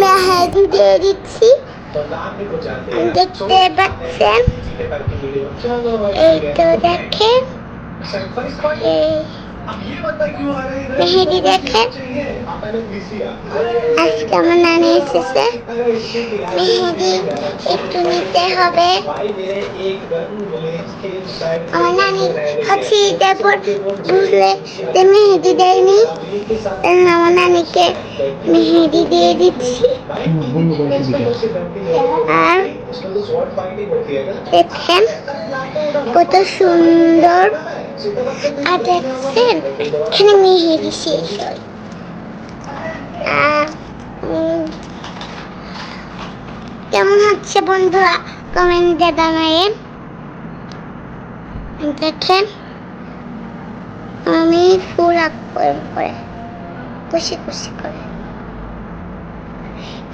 মেহেদি দিয়ে দিচ্ছি। দেখতে পাচ্ছেন? এই তো দেখেন। মেহেদি দেখেন আজকে আমার নানি এসেছে। মেহেদি একটু নিতে হবে। আমার নানি হচ্ছে তারপর বুঝলে যে মেহেদি দেয়নি তখন আমার নানিকে মেহেদি দিয়ে দিচ্ছি। আর দেখেন কত সুন্দর আর দেখছেন এখানে আর, উম, কেমন হচ্ছে বন্ধুরা কমেন্টে জানায়েন দেখেন আমি আঁকবো এরম করে খুশি খুশি করে।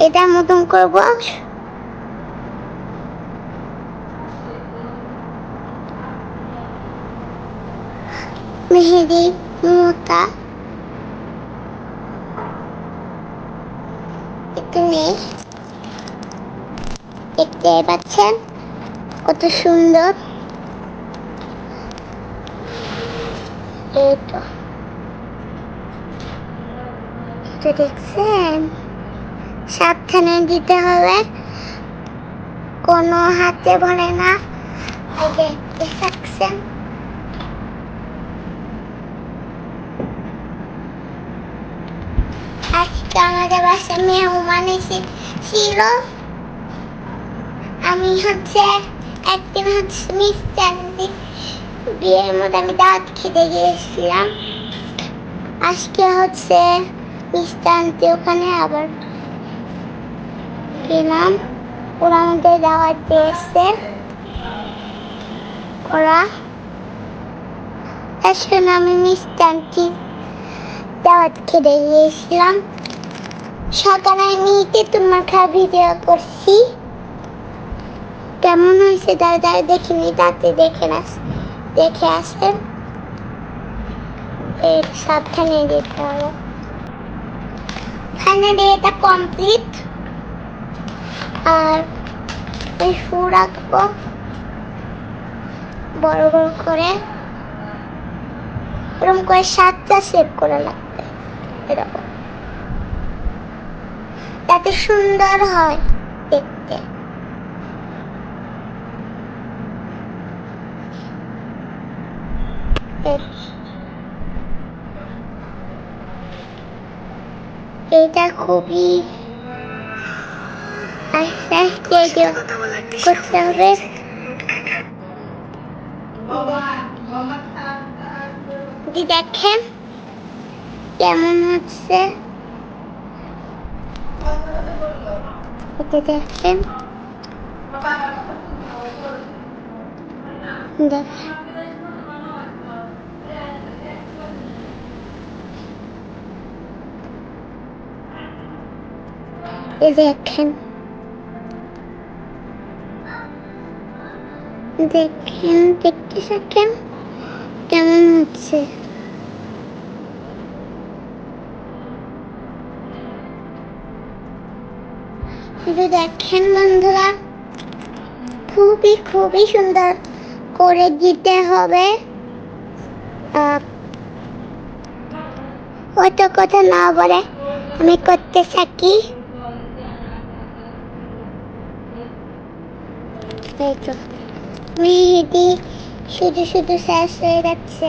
এটা মতন করব? মেহেদি মোটা এখানে দেখতে পাচ্ছেন, কত সুন্দর। এই তো। দেখছেন, সাবধানে দিতে হবে। কোনো হাতে ভরে না। এই যে আজকে আমাদের বাসায় মেহমান এসেছিল আমি হচ্ছে একদিন হচ্ছে মিষ্টান্তি বিয়ের মধ্যে আমি দাঁত খেতে গিয়েছিলাম। আজকে হচ্ছে মিষ্টান্তি ওখানে আবার গেলাম। ওরা আমাদের দাওয়াত দিয়েছে। ওরা আসলে আমি মিষ্টান্তি দাওয়াত খেতে গিয়েছিলাম। সকালে আমি তোমার খাওয়া ভিডিও করছি। কেমন হয়েছে? দাদা দেখিনি, তাতে দেখে আস দেখে আসেন। এই সাবধানে দিতে হবে। ফাইনালি এটা কমপ্লিট আর এই ফু রাখব বড় বড় করে। এরকম করে সাতটা সেভ করা লাগবে। এরকম। যাতে সুন্দর হয় দেখতে। এটা খুবই আস্তে আস্তে করতে হবে। দি দেখেন কেমন হচ্ছে এটা দেখেন দেখেন এই দেখেন দেখেন দেখতে থাকেন কেমন হচ্ছে? দেখেন বন্ধুরা, খুবই খুবই সুন্দর করে দিতে হবে। অত কথা না বলে আমি করতে থাকি। তো মেহেদি শুধু শুধু শেষ হয়ে যাচ্ছে।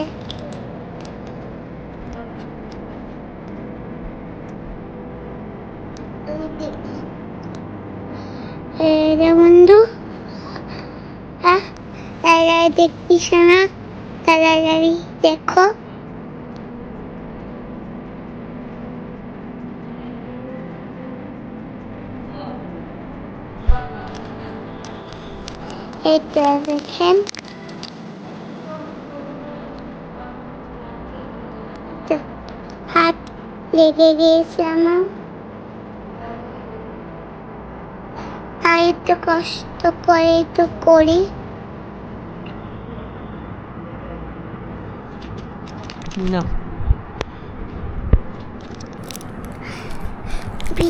বন্ধু হ্যাঁ তাড়াতাড়ি দেখতিস না তাড়াতাড়ি দেখো। এই তো লেগে গিয়েছে আমার তাই একটু কষ্ট করে একটু করি No.